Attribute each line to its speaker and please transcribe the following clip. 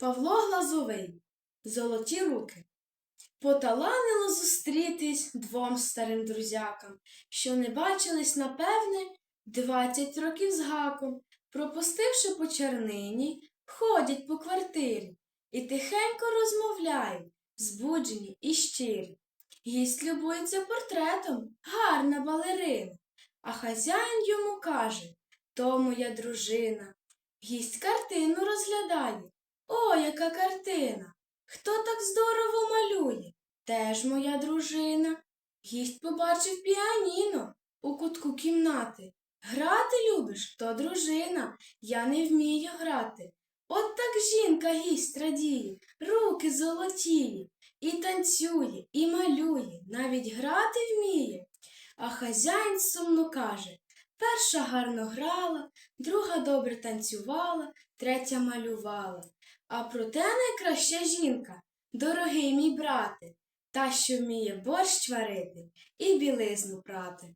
Speaker 1: Павло Глазовий Золоті руки. Поталанило зустрітись двом старим друзякам, що не бачились, напевне, двадцять років з гаком, пропустивши по чернині, ходять по квартирі і тихенько розмовляють, збуджені і щирі. Гість любується портретом, гарна балерина, а хазяїн йому каже то моя дружина. Гість картину розглядає. О, яка картина! Хто так здорово малює? Теж моя дружина. Гість побачив піаніно у кутку кімнати. Грати любиш, то дружина. Я не вмію грати. От так жінка гість радіє, руки золотіє, і танцює, і малює, навіть грати вміє. А хазяїн сумно каже перша гарно грала, друга добре танцювала, третя малювала. А проте найкраща жінка, дорогий мій брате, та, що вміє борщ варити і білизну прати.